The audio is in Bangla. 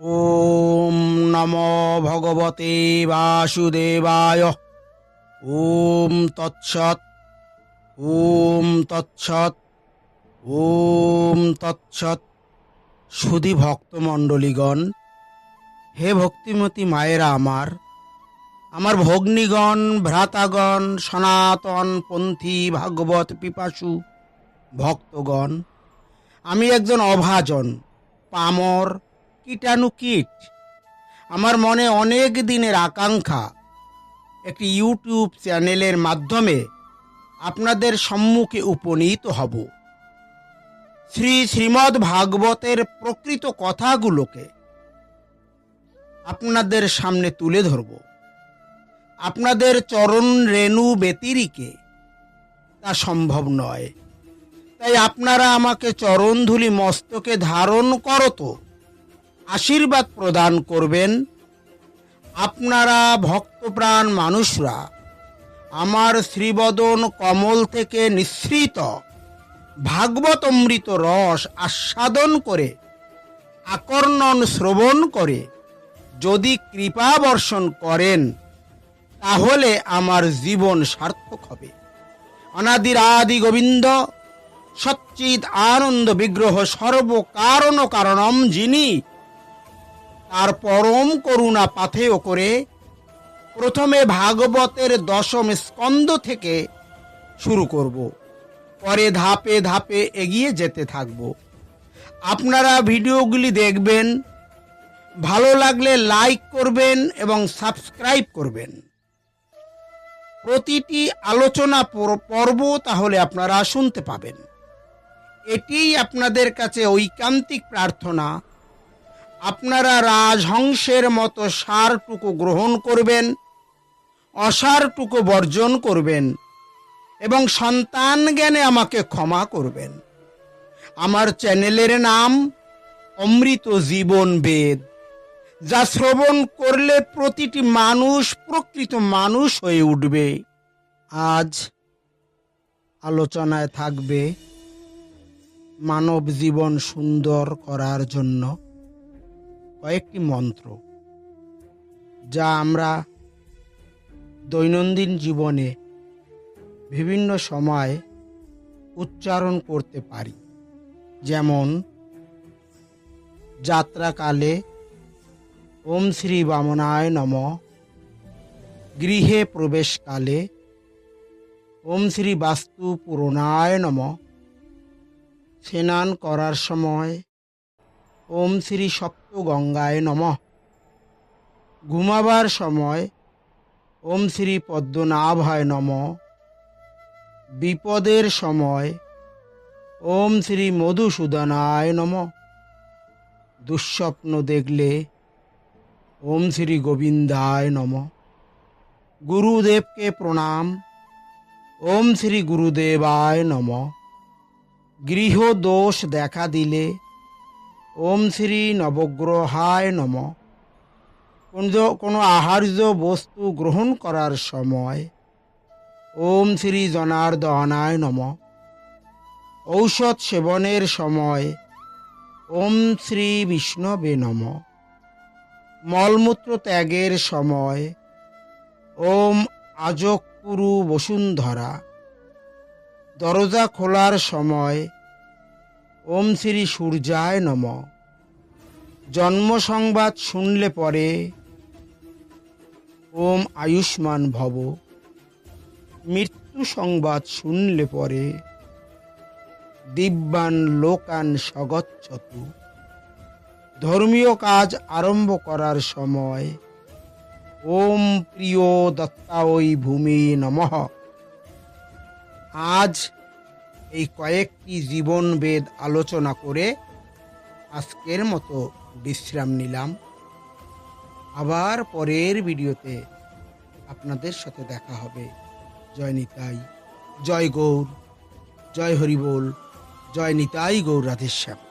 ওম নম ভগবতে বাসুদেবায়। ওম তৎসৎ ওম তৎসৎ ওম তৎসৎ। সুধী ভক্তমণ্ডলীগণ, হে ভক্তিমতী মায়েরা আমার আমার ভগ্নীগণ, ভ্রাতাগণ, সনাতন পন্থী, ভাগবত পিপাসু ভক্তগণ, আমি একজন অভাজন, পামর কীটাণু কীট। আমার মনে অনেক দিনের আকাঙ্ক্ষা একটি ইউটিউব চ্যানেলের মাধ্যমে আপনাদের সম্মুখে উপনীত হব। শ্রী শ্রীমদ্ ভাগবতের প্রকৃত কথাগুলোকে আপনাদের সামনে তুলে ধরব। আপনাদের চরণ রেণু ব্যতিরিকে তা সম্ভব নয়। তাই আপনারা আমাকে চরণধুলি মস্তকে ধারণ করত আশীর্বাদ প্রদান করবেন। আপনারা ভক্তপ্রাণ মানুষরা আমার শ্রীবদন কমল থেকে নিঃসৃত ভাগবত অমৃত রস আস্বাদন করে আকর্ণন শ্রবণ করে, যদি কৃপা বর্ষণ করেন, তাহলে আমার জীবন সার্থক হবে। অনাদির আদি গোবিন্দ সচ্চিত আনন্দ বিগ্রহ সর্বকারণ কারণম যিনি তার পরম করুণা পাথেয় করে প্রথমে ভাগবতের দশম স্কন্দ থেকে শুরু করব। পরে ধাপে ধাপে এগিয়ে যেতে থাকব। আপনারা ভিডিওগুলি দেখবেন, ভালো লাগলে লাইক করবেন এবং সাবস্ক্রাইব করবেন। প্রতিটি আলোচনা পর- পর্ব তাহলে আপনারা শুনতে পাবেন। এটিই আপনাদের কাছে ঐকান্তিক প্রার্থনা। আপনারা রাজহংসের মতো সারটুকু গ্রহণ করবেন, অসারটুকু বর্জন করবেন, এবং সন্তান জ্ঞানে আমাকে ক্ষমা করবেন। আমার চ্যানেলের নাম অমৃত জীবন বেদ, যা শ্রবণ করলে প্রতিটি মানুষ প্রকৃত মানুষ হয়ে উঠবে। আজ আলোচনায় থাকবে মানব জীবন সুন্দর করার জন্য। কয়েকটি মন্ত্র যা আমরা দৈনন্দিন জীবনে বিভিন্ন সময় উচ্চারণ করতে পারি। যেমন, যাত্রাকালে ওম শ্রী বামনায় নম, গৃহে প্রবেশকালে ওম শ্রী বাস্তু পুরনায় নম, স্নান করার সময় ওম শ্রী সপ্ত গঙ্গায় নম। ঘুমাবার সময় ওম শ্রী পদ্মনাভায় নম। বিপদের সময় ওম শ্রী মধুসূদনায় নম। দুঃস্বপ্ন দেখলে ওম শ্রী গোবিন্দায় নম। গুরুদেবকে প্রণাম। ওম শ্রী গুরুদেবায় নম। গৃহদোষ দেখা দিলে ওম শ্রী নবগ্রহায় নম। কোনো- আহার্য বস্তু গ্রহণ করার সময় ওম শ্রী জনার্দনায় নম। ঔষধ সেবনের সময় ওম শ্রী বিষ্ণবে নম। মলমূত্র ত্যাগের সময় ওম আজকুরু বসুন্ধরা। দরজা খোলার সময় ওম শ্রী সূর্যায় নম। জন্ম সংবাদ শুনলে পরে ওম আয়ুষ্মান ভব। মৃত্যু সংবাদ শুনলে পরে দিব্যান লোকান সগচ্ছতু ধর্মীয় কাজ আরম্ভ করার সময় ওম প্রিয় দত্তাওই ভূমি নমঃ। আজ এই কয়েকটি জীবন বেদ আলোচনা করে আজকের মতো বিশ্রাম নিলাম। আবার পরের ভিডিওতে আপনাদের সাথে দেখা হবে। জয় নিতাই, জয় গৌর, জয় হরিবোল, জয় নিতাই গৌর রাধেশ্যাম।